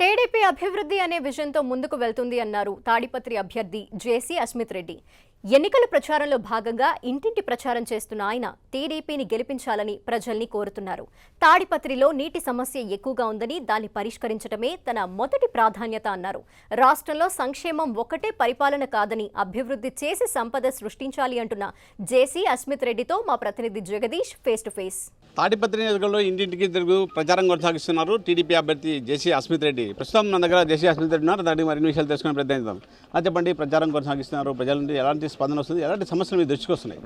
TDP అభివృద్ధి అనే విజన్తో ముందుకు వెళ్తుంది అన్నారు తాడిపత్రి అభ్యర్థి జేసీ అస్మిత్ రెడ్డి. ఎన్నికల ప్రచారంలో భాగంగా ఇంటింటి ప్రచారం చేస్తున్న ఆయన టీడీపీని గెలిపించాలని ప్రజల్ని కోరుతున్నారు. తాడిపత్రిలో నీటి సమస్య ఎక్కువగా ఉందని దాన్ని పరిష్కరించడమే తన మొదటి ప్రాధాన్యత అన్నారు. రాష్ట్రంలో సంక్షేమం ఒక్కటే పరిపాలన కాదని అభివృద్ధి చేసి సంపద సృష్టించాలి అంటున్న జేసీ అస్మిత్ రెడ్డితో మా ప్రతినిధి Jagadish face to face. Tadipatri నియోజకవర్గంలో ఇంటింటికి తిరుగు ప్రచారం కొనసాగిస్తున్నారు టీడీపీ అభ్యర్థి జేసీ అస్మిత్ రెడ్డి. ప్రస్తుతం మన దగ్గర జేసీ అస్మిత్ రెడ్డి ఉన్నారు. దానికి మరిన్ని విషయాలు తెలుసుకునే ప్రయత్నిద్దాం. చెప్పండి ప్రచారం కొనసాగిస్తున్నారు ప్రజల నుండి ఎలాంటి స్పందన వస్తుంది? ఎలాంటి సమస్యలు మీ దృష్టికి వస్తున్నాయి?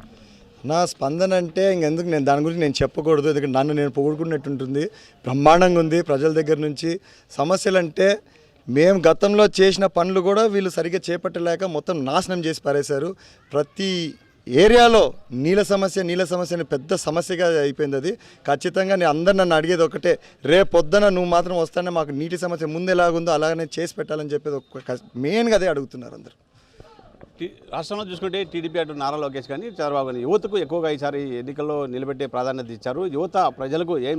నా స్పందన అంటే ఇంకెందుకు నేను దాని గురించి నేను చెప్పకూడదు. ఎందుకంటే నన్ను నేను పొగుడుకున్నట్టుంటుంది. బ్రహ్మాండంగా ఉంది ప్రజల దగ్గర నుంచి. సమస్యలు అంటే మేము గతంలో చేసిన పనులు కూడా వీళ్ళు సరిగ్గా చేపట్టలేక మొత్తం నాశనం చేసి పారేశారు. ప్రతి ఏరియాలో నీళ్ళ సమస్య నీళ్ళ సమస్య అని పెద్ద సమస్యగా అయిపోయింది అది. ఖచ్చితంగా నేను అందరు నన్ను అడిగేది ఒకటే రేపు పొద్దున నువ్వు మాత్రం వస్తానే మాకు నీటి సమస్య ముందు ఎలాగుందో అలాగనే చేసి పెట్టాలని చెప్పేది ఒక మెయిన్గా అదే అడుగుతున్నారు అందరు. రాష్ట్రంలో చూసుకుంటే టీడీపీ అటు నారా లోకేష్ కానీ చంద్రబాబు కానీ యువతకు ఎక్కువగా ఈసారి ఎన్నికల్లో నిలబెట్టే ప్రాధాన్యత ఇచ్చారు. యువత ప్రజలకు ఏం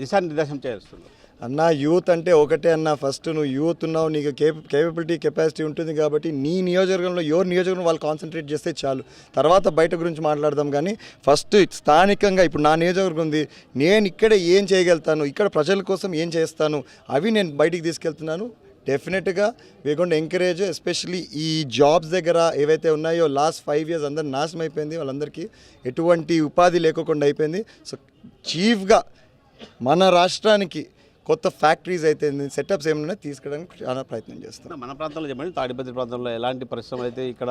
దిశానిర్దేశం చేస్తుంది అన్న యూత్ అంటే ఒకటే అన్న. ఫస్ట్ నువ్వు యూత్ ఉన్నావు నీకు కేపబిలిటీ కెపాసిటీ ఉంటుంది కాబట్టి నీ నియోజకవర్గంలో ఎవరి నియోజకవర్గం వాళ్ళు కాన్సన్ట్రేట్ చేస్తే చాలు. తర్వాత బయట గురించి మాట్లాడదాం కానీ ఫస్ట్ స్థానికంగా ఇప్పుడు నా నియోజకవర్గం ఉంది. నేను ఇక్కడ ఏం చేయగలుగుతాను? ఇక్కడ ప్రజల కోసం ఏం చేస్తాను? అవి నేను బయటికి తీసుకెళ్తున్నాను. డెఫినెట్గా వేగొండ ఎంకరేజ్ ఎస్పెషలీ ఈ జాబ్స్ దగ్గర ఏవైతే ఉన్నాయో లాస్ట్ ఫైవ్ ఇయర్స్ అందరు నాశనం అయిపోయింది. వాళ్ళందరికీ ఎటువంటి ఉపాధి లేకోకుండా అయిపోయింది. సో చీఫ్గా మన రాష్ట్రానికి కొత్త ఫ్యాక్టరీస్ అయితే సెటప్స్ ఏమైనా తీసుకురావడానికి చాలా ప్రయత్నం చేస్తాం. మన ప్రాంతంలో చెప్పండి తాడిపత్రి ప్రాంతంలో ఎలాంటి పరిశ్రమలు అయితే ఇక్కడ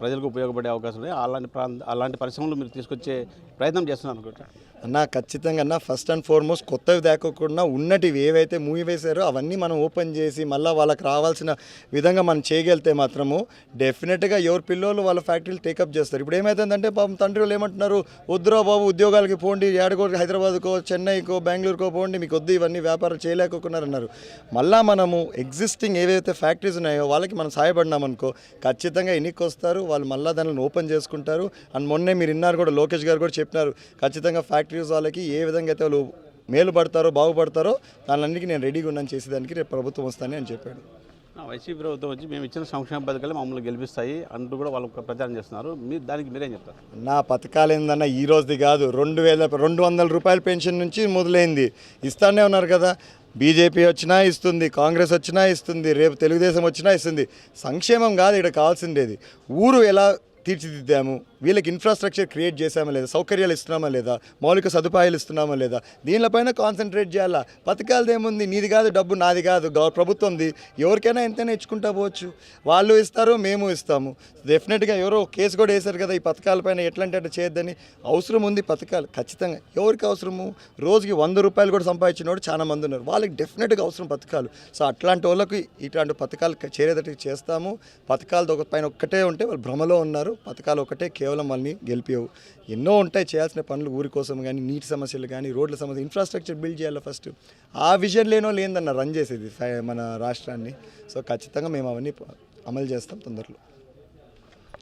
ప్రజలకు ఉపయోగపడే అవకాశం ఉన్నాయి? అలాంటి ప్రాంత అలాంటి పరిశ్రమలు మీరు తీసుకొచ్చే ప్రయత్నం చేస్తున్నారు అనుకుంటా. అన్న ఖచ్చితంగా అన్న ఫస్ట్ అండ్ ఫార్మోస్ట్ కొత్తవి తేకోకుండా ఉన్నటివి ఏవైతే మూవీ వేసారో అవన్నీ మనం ఓపెన్ చేసి మళ్ళీ వాళ్ళకి రావాల్సిన విధంగా మనం చేయగలిగితే మాత్రము డెఫినెట్గా ఎవరి పిల్లలు వాళ్ళ ఫ్యాక్టరీలు టేకప్ చేస్తారు. ఇప్పుడు ఏమవుతుందంటే పాపం తండ్రి వాళ్ళు ఏమంటున్నారు వద్దురా బాబు ఉద్యోగాలకి పోండి ఏడకో హైదరాబాద్కో చెన్నైకో బెంగళూరుకో పోండి మీకు వద్దు ఇవన్నీ వ్యాపారం చేయలేకపోకున్నారన్నారు మళ్ళా మనము ఎగ్జిస్టింగ్ ఏవైతే ఫ్యాక్టరీస్ ఉన్నాయో వాళ్ళకి మనం సహాయపడినామనుకో ఖచ్చితంగా ఎన్నిక వస్తారు వాళ్ళు మళ్ళీ దానిని ఓపెన్ చేసుకుంటారు. అండ్ మొన్నే మీరు విన్నారు కూడా లోకేష్ గారు కూడా చెప్పినారు ఖచ్చితంగా ఫ్యాక్టరీస్ వాళ్ళకి ఏ విధంగా అయితే వాళ్ళు మేలు పడతారో బాగుపడతారో దానిలన్నిటికీ నేను రెడీగా ఉన్నాను చేసేదానికి రేపు ప్రభుత్వం వస్తానని అని చెప్పాడు. వైసీపీ ప్రభుత్వం వచ్చి మేము ఇచ్చిన సంక్షేమ పథకాలు మమ్మల్ని గెలిపిస్తాయి. అంటూ కూడా వాళ్ళు ప్రచారం చేస్తున్నారు. మీరు దానికి మీరేం చెప్తారు? నా పథకాలు ఏందన్నా ఈ రోజుది కాదు. రెండు వేల రెండు వందల రూపాయల పెన్షన్ నుంచి మొదలైంది. ఇస్తానే ఉన్నారు కదా. బీజేపీ వచ్చినా ఇస్తుంది కాంగ్రెస్ వచ్చినా ఇస్తుంది రేపు తెలుగుదేశం వచ్చినా ఇస్తుంది. సంక్షేమం కాదు ఇక్కడ కావాల్సిండేది ఊరు ఎలా తీర్చిదిద్దాము? వీళ్ళకి ఇన్ఫ్రాస్ట్రక్చర్ క్రియేట్ చేశామా లేదా సౌకర్యాలు ఇస్తున్నామా లేదా మౌలిక సదుపాయాలు ఇస్తున్నామా లేదా దీనిపైన కాన్సన్ట్రేట్ చేయాలా? పథకాలది ఏముంది? నీది కాదు డబ్బు నాది కాదు. ప్రభుత్వంది. ఎవరికైనా ఎంతైనా ఇచ్చుకుంటా పోవచ్చు. వాళ్ళు ఇస్తారు మేము ఇస్తాము. డెఫినెట్గా ఎవరో కేసు కూడా వేశారు కదా ఈ పథకాలపైన ఎట్లాంటి అట్లా చేయొద్దని. అవసరం ఉంది పథకాలు. ఖచ్చితంగా ఎవరికి అవసరము? రోజుకి వంద రూపాయలు కూడా సంపాదించిన వాడు చాలా మంది ఉన్నారు. వాళ్ళకి డెఫినెట్గా అవసరం పథకాలు. సో అట్లాంటి వాళ్ళకి ఇట్లాంటి పథకాలు చేరేటట్టు చేస్తాము. పథకాలతో ఒక పైన ఒక్కటే ఉంటే వాళ్ళు భ్రమలో ఉన్నారు. పథకాలు ఒకటే కేవలం వాళ్ళని గెలిపేవు. ఎన్నో ఉంటాయి చేయాల్సిన పనులు ఊరి కోసం కానీ నీటి సమస్యలు కానీ రోడ్ల సమస్య ఇన్ఫ్రాస్ట్రక్చర్ బిల్డ్ చేయాలి ఫస్ట్ ఆ విజన్ లేనో లేదన్న రన్ చేసేది మన రాష్ట్రాన్ని. సో ఖచ్చితంగా మేము అవన్నీ అమలు చేస్తాం తొందరలో.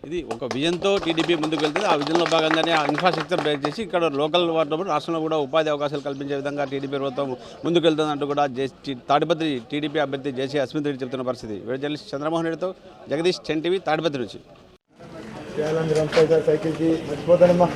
ఇది ఒక విజన్తో టీడీపీ ముందుకు వెళ్తుంది. ఆ విజన్లో భాగంగానే ఆ ఇన్ఫ్రాస్ట్రక్చర్ బేస్ చేసి ఇక్కడ లోకల్ వాటిలో రాష్ట్రంలో కూడా ఉపాధి అవకాశాలు కల్పించే విధంగా టీడీపీ ప్రభుత్వం ముందుకు వెళ్తుందంటూ కూడా జే- తాడిపత్రి టీడీపీ అభ్యర్థి జేసీ అస్మిత్ రెడ్డి చెప్తున్న పరిస్థితి. వీడియో జర్నలిస్ట్ చంద్రమోహన్ రెడ్డితో జగదీష్ చెంటివి టీవీ తాడిపత్రి నుంచి. సైకిల్కి మర్చిపోతానమ్మా.